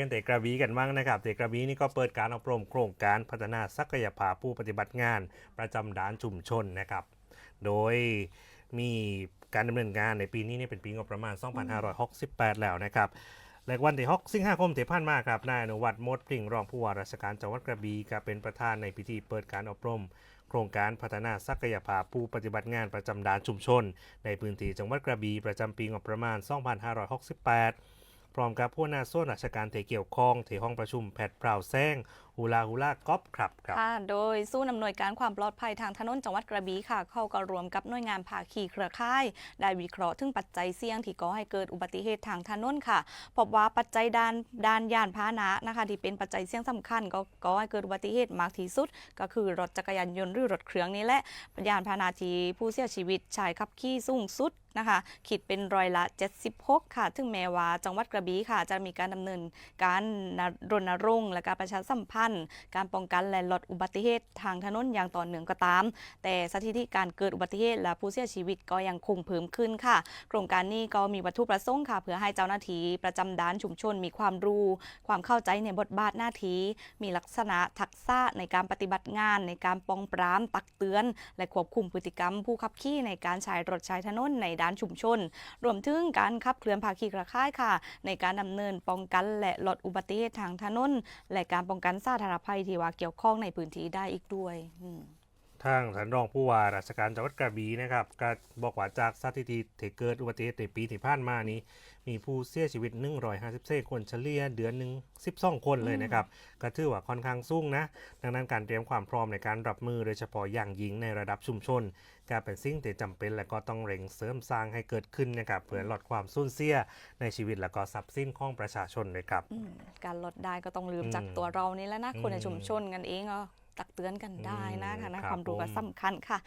กันเตะกระบี่กันบ้างนะครับเตะกระบี่นี่ก็เปิดการอบรมโครงการพัฒนาศักยภาพผู้ปฏิบัติงาน ประจำด่านชุมชนนะครับ โดยมีการดำเนินงานในปีนี้เนี่ยเป็นปีงบประมาณ 2568 แล้วนะครับและวันที่6สิงหาคมที่ผ่านมาครับนายอนุวัฒน์มดปริงรองผู้ว่าราชการจังหวัดกระบี่ก็เป็นประธานในพิธีเปิดการอบรม โครงการพัฒนาศักยภาพผู้ปฏิบัติงานประจำด่านชุมชน ในพื้นที่จังหวัดกระบี่ประจำปีงบประมาณ 2568 พร้อมกับผู้นาส่วนราชการที่เกี่ยวข้องที่ห้องประชุมแพทย์พราวแซง ฮูลาฮูลาก๊อปครับครับค่ะโดยสู้นำหน่วยการความปลอดภัยทางถนนจังหวัดกระบี่ค่ะ เข้าก็รวมกับหน่วยงานภาคีเครือข่าย ได้วิเคราะห์ถึงปัจจัยเสี่ยงที่ก่อให้เกิดอุบัติเหตุทางถนนค่ะพบว่าปัจจัยด้านด้านยานพาหนะนะคะที่เป็นปัจจัยเสี่ยงสำคัญ ก็ก่อให้เกิดอุบัติเหตุมากที่สุด ก็คือรถจักรยานยนต์หรือรถเครื่องนี่แหละยานพาหนะที่ผู้เสียชีวิตชายขับขี่สูงสุดนะคะคิดเป็นร้อยละ 76 ค่ะ ถึงแม้ว่าจังหวัดกระบี่ค่ะ จะมีการดำเนินการรณรงค์และการประชาสัมพันธ์การป้องกันและลดอุบัติเหตุทางถนนอย่างต่อเนื่องก็ตาม แต่สถิติการเกิดอุบัติเหตุและผู้เสียชีวิตก็ยังคงเพิ่มขึ้นค่ะ โครงการนี้ก็มีวัตถุประสงค์ค่ะ เพื่อให้เจ้าหน้าที่ประจำด้านชุมชนมีความรู้ ความเข้าใจในบทบาทหน้าที่มีลักษณะทักษะในการปฏิบัติงาน ในการป้องปรามตักเตือน และควบคุมพฤติกรรม ผู้ขับขี่ในการใช้รถใช้ถนนในด้านชุมชน รวมถึงการขับเคลื่อนภาคีเครือข่ายค่ะ ในการดำเนินป้องกันและลดอุบัติเหตุทางถนนและการป้องกันสาถานภัยที่ว่าเกี่ยวข้องในพื้นที่ได้อีกด้วยอื ทางท่านรองผู้ว่าราชการจังหวัดกระบี่นะครับก็บอกว่าจากสถิติที่เกิดอุบัติเหตุในปีที่ผ่านมานี้ มีผู้เสียชีวิต 154 คนเฉลี่ยเดือนหนึ่ง12 คนเลยนะครับก็ถือว่าค่อนข้างสูงนะ ดังนั้นการเตรียมความพร้อมในการรับมือโดยเฉพาะอย่างยิ่งในระดับชุมชนก็เป็นสิ่งที่จำเป็นและก็ต้องเร่งเสริมสร้างให้เกิดขึ้นนะครับเพื่อลดความสูญเสียในชีวิตและก็ทรัพย์สินของประชาชนเลยครับอืมการลดได้ก็ต้องลืมอืมจากตัวเรานี่แหล้วนะคนในอืมชุมชนกันเองก็ ตักเตือนกันได้นะอืมค่ะนะครับความรู้ก็ผมสำคัญค่ะ